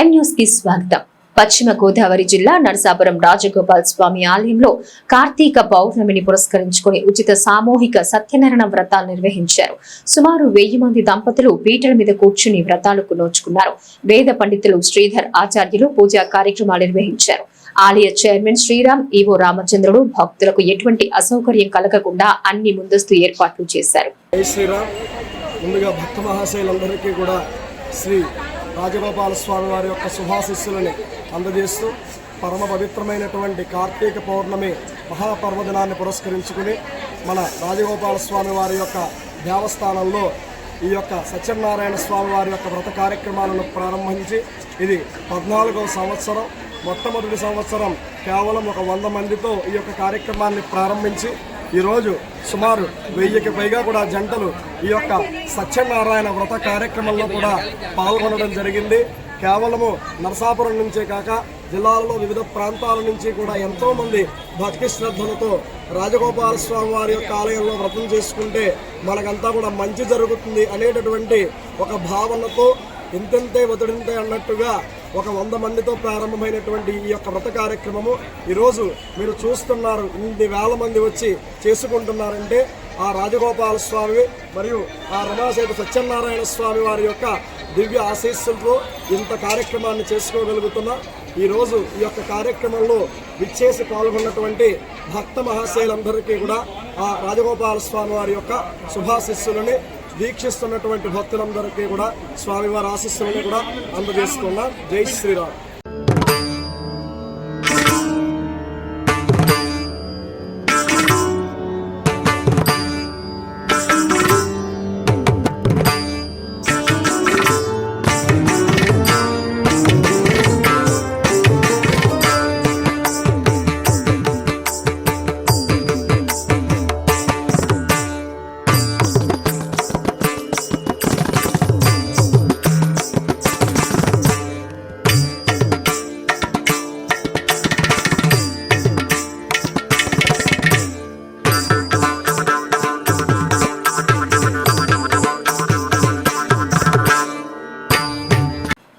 ఎం న్యూస్కి స్వాగతం. పశ్చిమ గోదావరి జిల్లా నరసాపురం రాజగోపాల్ స్వామి ఆలయంలో కార్తీక పౌర్ణమిని పురస్కరించుకుని ఉచిత సామూహిక సత్యనారాయణ వ్రతాలు నిర్వహించారు. సుమారు వెయ్యి మంది దంపతులు పీటల మీద కూర్చుని వ్రతాలకు నోచుకున్నారు. వేద పండితులు శ్రీధర్ ఆచార్యులు పూజా కార్యక్రమాలు నిర్వహించారు. ఆలయ చైర్మన్ శ్రీరామ్ ఈవో రామచంద్రుడు భక్తులకు ఎటువంటి అసౌకర్యం కలగకుండా అన్ని ముందస్తు ఏర్పాట్లు చేశారు. ముందుగా భక్త కూడా శ్రీ రాజగోపాల స్వామి వారి యొక్క శుభాశిస్సులని అందజేస్తూ పరమ పవిత్రమైనటువంటి కార్తీక పౌర్ణమి మహాపర్వదినాన్ని పురస్కరించుకుని మన రాజగోపాల స్వామి వారి యొక్క దేవస్థానంలో ఈ యొక్క సత్యనారాయణ స్వామి వారి యొక్క వ్రత కార్యక్రమాలను ప్రారంభించి ఇది పద్నాలుగవ సంవత్సరం. మొట్టమొదటి సంవత్సరం కేవలం ఒక వంద మందితో ఈ యొక్క కార్యక్రమాన్ని ప్రారంభించి ఈరోజు సుమారు వెయ్యికి పైగా కూడా జంటలు ఈ యొక్క సత్యనారాయణ వ్రత కార్యక్రమంలో కూడా పాల్గొనడం జరిగింది. కేవలము నరసాపురం నుంచే కాక జిల్లాలలో వివిధ ప్రాంతాల నుంచి కూడా ఎంతోమంది భక్తి శ్రద్ధలతో రాజగోపాల స్వామి వారి యొక్క ఆలయంలో వ్రతం చేసుకుంటే మనకంతా కూడా మంచి జరుగుతుంది అనేటటువంటి ఒక భావనతో ఇంతంతే ఒత్తిడింతే అన్నట్టుగా ఒక వంద మందితో ప్రారంభమైనటువంటి ఈ యొక్క వ్రత కార్యక్రమము ఈరోజు మీరు చూస్తున్నారు. ఇన్ని వేల మంది వచ్చి చేసుకుంటున్నారంటే ఆ రాజగోపాల స్వామి మరియు ఆ రమాసేత సత్యనారాయణ స్వామి వారి యొక్క దివ్య ఆశీస్సులతో ఇంత కార్యక్రమాన్ని చేసుకోగలుగుతున్నా. ఈరోజు ఈ యొక్క కార్యక్రమంలో విచ్చేసి పాల్గొన్నటువంటి భక్త మహాశయులందరికీ కూడా ఆ రాజగోపాల స్వామి వారి యొక్క శుభాశిస్సులని వీక్షిస్తున్నటువంటి భక్తులందరికీ కూడా స్వామివారి ఆశీస్సులను కూడా అందజేసుకున్నాం. జై శ్రీరామ్.